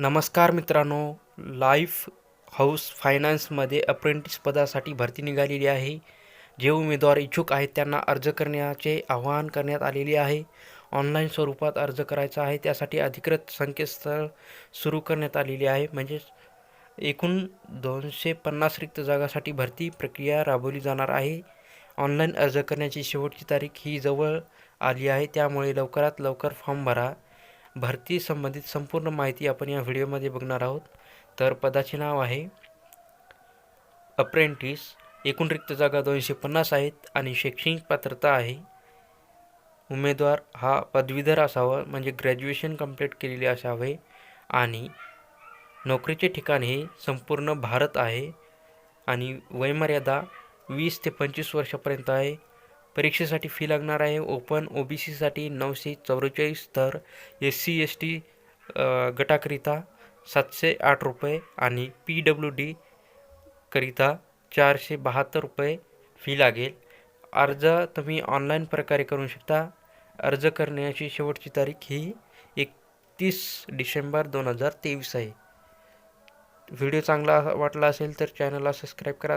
नमस्कार मित्रांनो life house फायनान्समध्ये अप्रेंटिस पदासाठी भरती निघालेली आहे. जे उमेदवार इच्छुक आहेत त्यांना अर्ज करण्याचे आवाहन करण्यात आलेले आहे. ऑनलाईन स्वरूपात अर्ज करायचा आहे. त्यासाठी अधिकृत संकेतस्थळ सुरू करण्यात आलेले आहे. म्हणजेच एकूण दोनशे पन्नास रिक्त जागासाठी भरती प्रक्रिया राबवली जाणार आहे. ऑनलाईन अर्ज करण्याची शेवटची तारीख ही जवळ आली आहे. त्यामुळे लवकरात लवकर फॉर्म भरा. भरती संबंधित संपूर्ण माहिती आपण या व्हिडिओमध्ये बघणार आहोत. तर पदाचे नाव आहे अप्रेंटिस एकूण रिक्त जागा दोनशे पन्नास आहेत आणि शैक्षणिक पात्रता आहे. उमेदवार हा पदवीधर असावा म्हणजे ग्रॅज्युएशन कंप्लीट केलेले असावे आणि नोकरीचे ठिकाण हे संपूर्ण भारत आहे आणि वयमर्यादा वीस ते पंचवीस वर्षापर्यंत आहे. परीक्षेसाठी फी लागणार आहे. ओपन ओ बी सीसाठी नऊशे चौवेचाळीस तर एस सी एस टी गटाकरिता सातशे आठ रुपये आणि पी डब्ल्यू डी करिता चारशे बहात्तर रुपये फी लागेल. अर्ज तुम्ही ऑनलाईन प्रकारे करू शकता. अर्ज करण्याची शेवटची तारीख ही एकतीस डिसेंबर दोन हजार तेवीस आहे. व्हिडिओ चांगला वाटला असेल तर चॅनलला सबस्क्राईब करा.